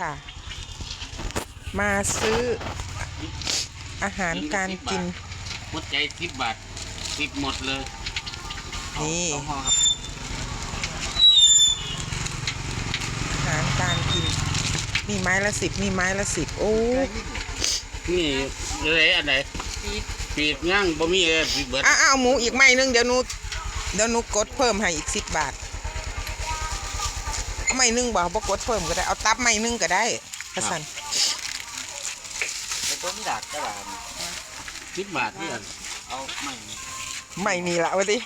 ค่ะ มาซื้ออาหารการกินหัวใจสิบบาทสิบหมดเลยนี่สองห่อครับอาหารการกิน มีไม้ละสิบมีไม้ละสิบโอ้นี่เลยอันไหนปีกย่างบ่มีเลยปีกเบิดอะเอาหมูอีกไม้หนึงเดี๋ยวหนูเดี๋ยวหนูกดเพิ่มให้อีกสิบบาทเอา ไม้หนึงบ่บ่กดเพิ่มก็ได้ เอาตับไม้หนึงก็ได้กระสันเป็นต้นดักก็แบบสิบบาทนี่อันเอาไม่ไม่มีละวะดิ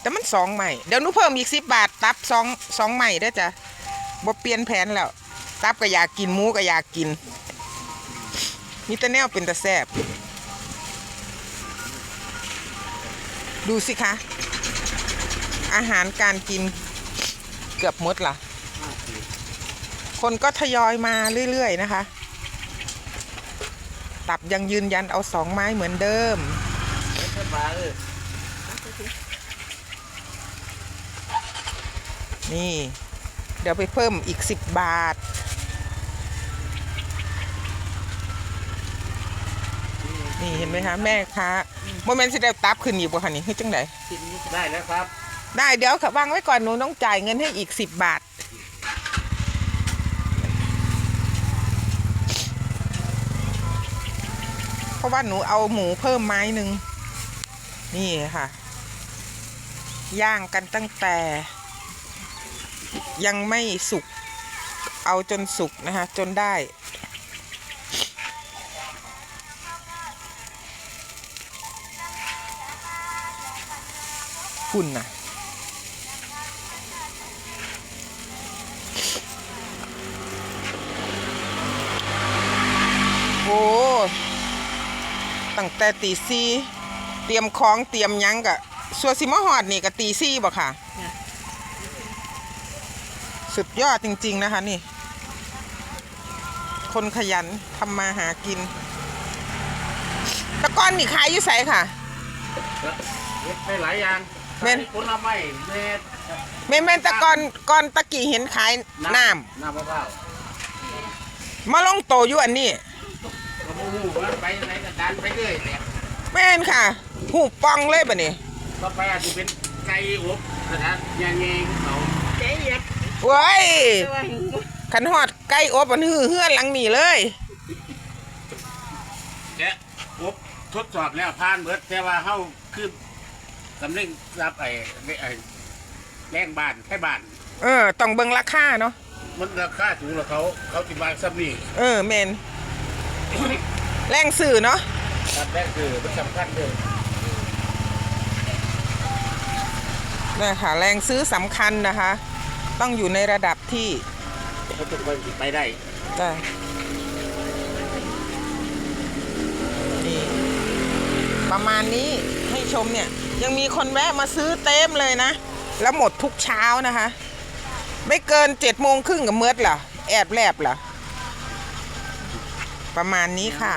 แต่มันสองใหม่เดี๋ยวหนูเพิ่มอีกสิบบาท ตับสองสองใหม่ได้อจ้ะบ่เปลี่ยนแผนแล้ว ตับก็อยากกินหมูก็อยากกินมีแต่แนวเป็นตะแซบ ดูสิคะ อาหารการกินเกือบหมดละคนก็ทยอยมาเรื่อยๆนะคะ ตับยังยืนยันเอาสองไม้เหมือนเดิมสิบบาทเลยนี่ เดี๋ยวไปเพิ่มอีกสิบบาท นี่เห็นไหมคะแม่ค้าโมเมนต์สิได้ตับขึ้นอีกบ่คะนี่ให้จังไดได้แล้วครับ ได้เดี๋ยวค่ะวางไว้ก่อนหนูต้องจ่ายเงินให้อีกสิบบาทเพราะว่าหนูเอาหมูเพิ่มไม้หนึ่งนี่ค่ะ ย่างกันตั้งแต่ ยังไม่สุก เอาจนสุกนะคะ จนได้ คุณน่ะโอ้ตั้งแต่ตีสี่เตรียมของเตรียมหยังกะสัวสิมาหอดนี่กะตีสี่บ่ค่ะ สุดยอดจริง ๆ นะคะนี่ คนขยันทำมาหากินแตะก้อนนี่ขายอยู่ไสค่ะ เฮ็ดได้หลายอย่าง แม่น ผลไม้เม็ดแม่นแม่นแตะก้อนก้อนตะกี้เห็นขายน้น้ำมะพร้าวำมาลงโตอยู่อันนี้ก็บ่ฮู้ว่าไปไหนก็ดันไปเรื่อยแหละแม่นค่ะหูปองเลยปะนี่ต่อไปอาจจะเป็นไก่อบนะฮะยางเงงเขาเว้ยขันหอดไก่อบมันหือเฮือนหลังนี่เลยแกะอบทดสอบแล้วผ่านเบิดแต่ว่าเฮาคือ สำเร็จรับไอ้ไอ้แรงบ้านแค่บ้าน เออ ต้องเบิ่งราคาเนาะ มันราคาสูงแล้วเขา เขาติบางซับนี่เออเมนแรงสื่อเนาะตัดแรกคือมันสำคัญเลยนี่ค่ะแรงซื้อสำคัญนะคะ ต้องอยู่ในระดับที่เขาต้องไปไปได้จ้ะนี่ประมาณนี้ให้ชมเนี่ย ยังมีคนแวะมาซื้อเต็มเลยนะ แล้วหมดทุกเช้านะคะ ไม่เกินเจ็ดโมงครึ่งกับเมือดเหรอแอบแลบเหรอประมาณนี้ค่ะ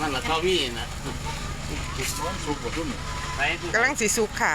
นั่นแหละเขามีนะสุกกว่าทุ่มไปกำลังสีสุกค่ะ